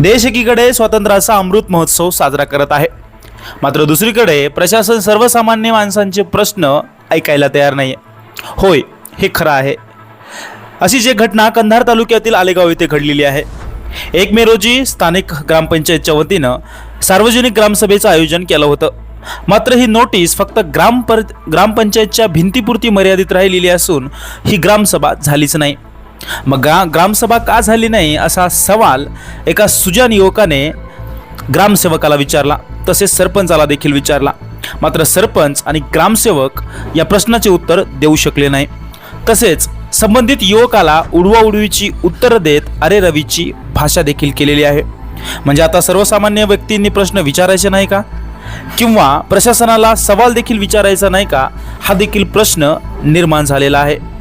देश एकीकडे स्वातंत्र्याचा अमृत महोत्सव साजरा करत आहे. मात्र दुसरीकडे प्रशासन सर्वसामान्य माणसांचे प्रश्न ऐकायला तयार नाही होय हे खरं आहे. अशी जी घटना कंधार तालुक्यातील आलेगाव येथे घडलेली आहे. एक मे रोजी स्थानिक ग्रामपंचायतच्या वतीनं सार्वजनिक ग्रामसभेचं आयोजन केलं होतं. मात्र ही नोटीस फक्त ग्रामपर ग्रामपंचायतच्या भिंतीपुरती मर्यादित राहिलेली असून ही ग्रामसभा झालीच नाही. मग ग्रा ग्रामसभा का झाली नाही असा सवाल एका सुजान युवकाने ग्रामसेवकाला विचारला. तसेच सरपंचाला देखील विचारला. मात्र सरपंच आणि ग्रामसेवक या प्रश्नाचे उत्तर देऊ शकले नाही. तसेच संबंधित युवकाला उडवाउडवीची उत्तरं देत अरे रवीची भाषा देखील केलेली आहे. म्हणजे आता सर्वसामान्य व्यक्तींनी प्रश्न विचारायचे नाही का? किंवा प्रशासनाला सवाल देखील विचारायचा नाही का? हा देखील प्रश्न निर्माण झालेला आहे.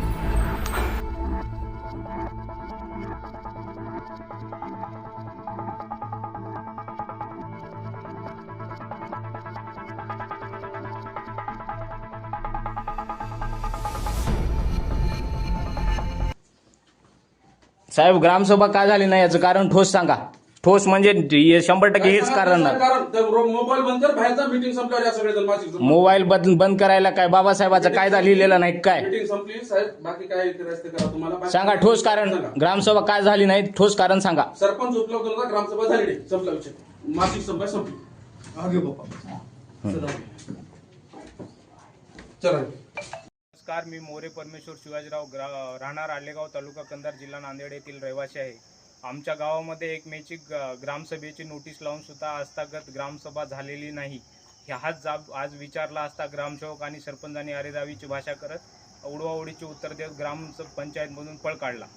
साहेब ग्रामसभा का झाली नाही याचं कारण ठोस सांगा. ठोस म्हणजे हे शंभर टक्के हेच कारण ना कारण ते रो- मोबाईल बंद कर बाहेरचा मीटिंग संपल्यावर या सगळे मासिक मोबाईल बंद बंद करायला काय? बाबासाहेबाचा कायदा लिहिलेला नाही काय? मीटिंग संपली. साहेब बाकी काय करायचं ते करा तुम्हाला. बाकी- सांगा ठोस कारण. सांगा. ग्रामसभा काय झाली नाही? ठोस कारण सांगा. सरपंच उपलब्ध नव्हता ग्रामसभा झाली नाही. संपला विषय. मासिक सभा संपली. आगे बाप्पा. चला. नमस्कार मी मोरे परमेश्वर शिवाजीराव ग्रा राहणार आलेगाव तालुका कंधार जिल्हा नांदेड येथील रहिवासी आहे. आमच्या गावामध्ये एक मेची ग- ग्रामसभेची नोटीस लावून सुद्धा आजतागत ग्रामसभा झालेली नाही. हाच जाब आज विचारला असता ग्रामसेवक आणि सरपंचांनी अरेरावीची भाषा करत उडवाउडीचे उत्तर देत ग्राम पंचायतमधून पळ काढला.